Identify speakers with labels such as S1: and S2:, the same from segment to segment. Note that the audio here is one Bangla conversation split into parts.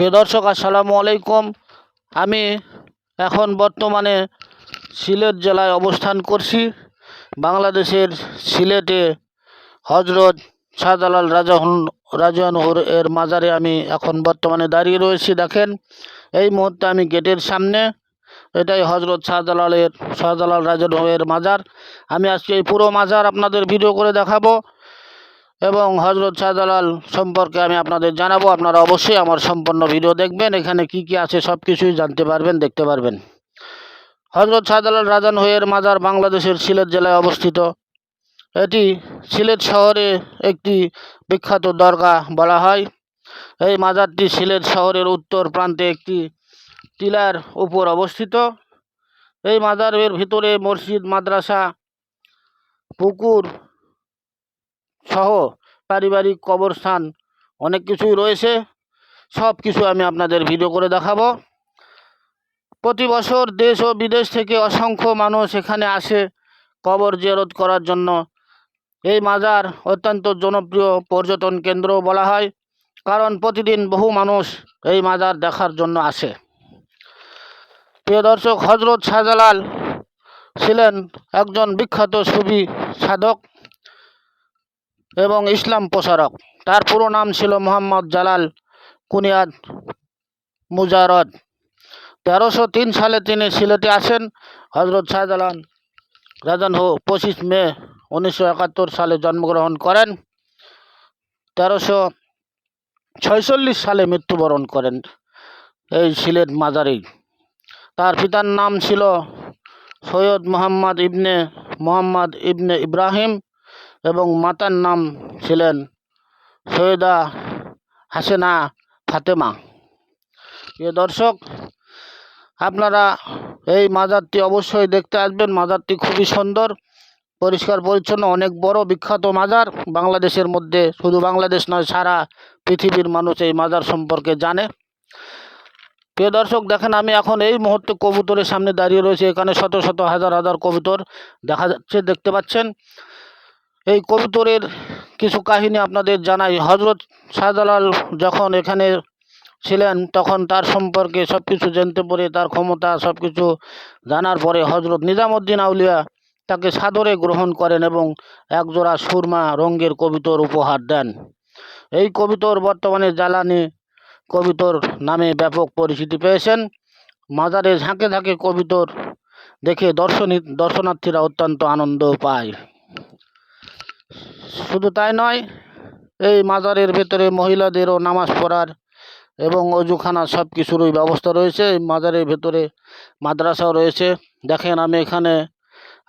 S1: প্রিয় দর্শক, আসসালামু আলাইকুম। আমি এখন বর্তমানে সিলেট জেলায় অবস্থান করছি। বাংলাদেশের সিলেটে হজরত শাহজালাল রাজাহুন রাজানহুর এর মাজারে আমি এখন বর্তমানে দাঁড়িয়ে রয়েছি। দেখেন, এই মুহূর্তে আমি গেটের সামনে। এটাই হজরত শাহজালালের, শাহজালাল রাজানহুর মাজার। আমি আজকে এই পুরো মাজার আপনাদের ভিডিও করে দেখাবো। এবং হজরত শাহজালাল সম্পর্কে আমি আপনাদের জানাব। আপনারা অবশ্যই আমার সম্পূর্ণ ভিডিও দেখবেন। এখানে কি কি আছে সব কিছুই জানতে পারবেন, দেখতে পারবেন। হজরত শাহজালাল রাজান হইয়ের মাজার বাংলাদেশের সিলেট জেলায় অবস্থিত। এটি সিলেট শহরে একটি বিখ্যাত দরগা বলা হয়। এই মাজারটি সিলেট শহরের উত্তর প্রান্তে একটি টিলার উপর অবস্থিত। এই মাজারের ভিতরে মসজিদ, মাদ্রাসা, পুকুর সহ পারিবারিক কবরস্থান অনেক কিছুই রয়েছে। সব কিছু আমি আপনাদের ভিডিও করে দেখাবো। প্রতি বছর দেশ ও বিদেশ থেকে অসংখ্য মানুষ এখানে আসে কবর জিয়ারত করার জন্য। এই মাজার অত্যন্ত জনপ্রিয় পর্যটন কেন্দ্র বলা হয়, কারণ প্রতিদিন বহু মানুষ এই মাজার দেখার জন্য আসে। প্রিয় দর্শক হজরত শাহজালাল ছিলেন একজন বিখ্যাত সুফি সাধক। এবং ইসলাম প্রচারক তার পুরো নাম ছিল মোহাম্মদ জালাল কুনিয়াদ মুজারদ তেরোশো তিন সালে তিনি সিলেটে আসেন। হজরত শাহজালাল রাজানহু পঁচিশ মে উনিশশো একাত্তর সালে জন্মগ্রহণ করেন। তেরোশো ছয়চল্লিশ সালে মৃত্যুবরণ করেন এই সিলেট মাজারেই। তার পিতার নাম ছিল সৈয়দ মোহাম্মদ ইবনে মোহাম্মদ ইবনে ইব্রাহিম। এবং মাতার নাম ছিলেন সৈয়দা হাসেনা ফাতেমা। প্রিয় দর্শক, আপনারা এই মাজারটি অবশ্যই দেখতে আসবেন। মাজারটি খুবই সুন্দর, পরিষ্কার, পরিচ্ছন্ন, অনেক বড়, বিখ্যাত মাজার। বাংলাদেশের মধ্যে শুধু বাংলাদেশ নয়, সারা পৃথিবীর মানুষ এই মাজার সম্পর্কে জানে। প্রিয় দর্শক, দেখেন আমি এখন এই মুহূর্তে কবুতরের সামনে দাঁড়িয়ে রয়েছে। এখানে শত শত, হাজার হাজার কবুতর দেখা যাচ্ছে, দেখতে পাচ্ছেন। এই কবুতরের কিছু কাহিনী আপনাদের জানাই। হজরত শাহজালাল যখন এখানে ছিলেন, তখন তার সম্পর্কে সব কিছু জানতে পারে, তার ক্ষমতা সব কিছু জানার পরে হজরত নিজামুদ্দিন আউলিয়া তাকে সাদরে গ্রহণ করেন এবং একজোড়া সুরমা রঙ্গের কবিতর উপহার দেন। এই কবিতর বর্তমানে জ্বালানি কবিতর নামে ব্যাপক পরিচিতি পেয়েছেন। মাজারে ঝাঁকে ঝাঁকে কবিতর দেখে দর্শনী, দর্শনার্থীরা অত্যন্ত আনন্দ পায়। শুধু তাই নয়, এই মাজারের ভেতরে মহিলাদেরও নামাজ পড়ার এবং অজুখানা সব কিছুরই ব্যবস্থা রয়েছে। এই মাজারের ভেতরে মাদ্রাসাও রয়েছে। দেখেন, আমি এখানে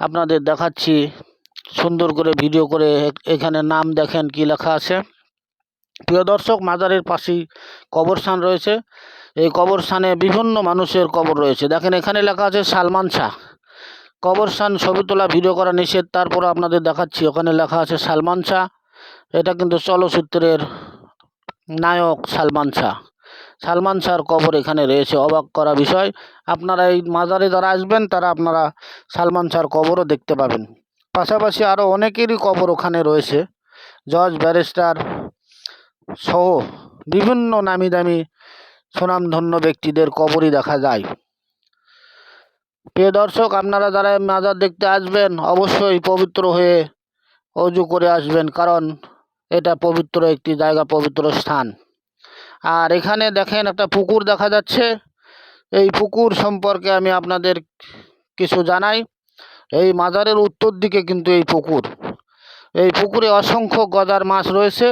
S1: আপনাদের দেখাচ্ছি, সুন্দর করে ভিডিও করে এখানে নাম দেখেন কি লেখা আছে। প্রিয় দর্শক, মাজারের পাশেই কবরস্থান রয়েছে। এই কবরস্থানে বিভিন্ন মানুষের কবর রয়েছে। দেখেন, এখানে লেখা আছে সালমান শাহ। কবরস্থান ছবি তোলা, ভিডিও করা নিষেধ। তারপর আপনাদের দেখাচ্ছি, ওখানে লেখা আছে সালমান শাহ। এটা কিন্তু চলচ্চিত্রের নায়ক সালমান শাহ। সালমান শাহর কবর এখানে রয়েছে, অবাক করা বিষয়। আপনারা এই মাজারে যারা আসবেন, তারা আপনারা সালমান শাহর কবরও দেখতে পাবেন। পাশাপাশি আরও অনেকেরই কবর ওখানে রয়েছে। জজ, ব্যারিস্টার সহ বিভিন্ন নামি দামি সুনামধন্য ব্যক্তিদের কবরই দেখা যায়। প্রিয় দর্শক, আপনারা যারা মাজার দেখতে আসবেন, অবশ্যই পবিত্র হয়ে অজু করে আসবেন, কারণ এটা পবিত্র একটি জায়গা, পবিত্র স্থান। আর এখানে দেখেন একটা পুকুর দেখা যাচ্ছে। এই পুকুর সম্পর্কে আমি আপনাদের কিছু জানাই। এই মাজারের উত্তর দিকে কিন্তু এই পুকুর। এই পুকুরে অসংখ্য গজার মাছ রয়েছে।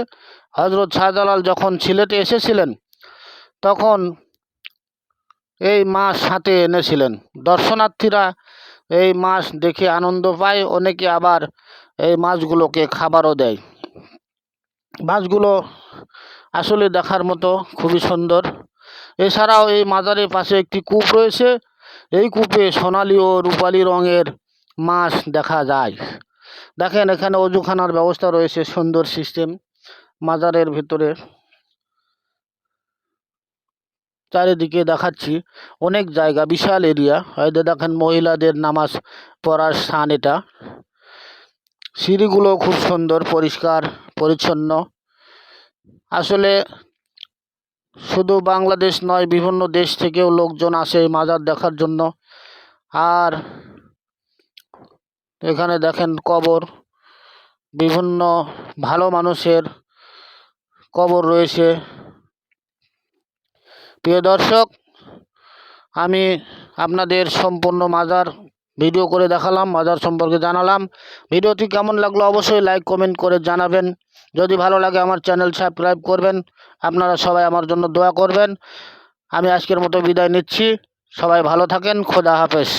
S1: হজরত শাহজালাল যখন সিলেটে এসেছিলেন, তখন এই মাছ হাতে এনেছিলেন। দর্শনার্থীরা এই মাছ দেখে আনন্দ পায়। অনেকে আবার এই মাছগুলোকে খাবারও দেয়। মাছগুলো আসলে দেখার মতো খুবই সুন্দর। এছাড়াও এই মাজারের পাশে একটি কূপ রয়েছে। এই কূপে সোনালি ও রূপালি রঙের মাছ দেখা যায়। দেখেন, এখানে অজুখানার ব্যবস্থা রয়েছে। সুন্দর সিস্টেম মাজারের ভিতরে। চারিদিকে দেখাচ্ছি অনেক জায়গা, বিশাল এরিয়া হয়তো দেখেন মহিলাদের নামাজ পড়ার স্থান এটা। সিঁড়িগুলো খুব সুন্দর, পরিষ্কার, পরিচ্ছন্ন। আসলে শুধু বাংলাদেশ নয়, বিভিন্ন দেশ থেকেও লোকজন আসে মাজার দেখার জন্য। আর এখানে দেখেন কবর। বিভিন্ন ভালো মানুষের কবর রয়েছে। প্রিয় দর্শক, আমি আপনাদের সম্পূর্ণ মাজার ভিডিও করে দেখালাম, মাজার সম্পর্কে জানালাম। ভিডিওটি কেমন লাগল অবশ্যই লাইক, কমেন্ট করে জানাবেন। যদি ভালো লাগে আমার চ্যানেল সাবস্ক্রাইব করবেন, আপনারা সবাই আমার জন্য দোয়া করবেন। আমি আজকের মতো বিদায় নিচ্ছি। সবাই ভালো থাকেন, খোদা হাফেজ।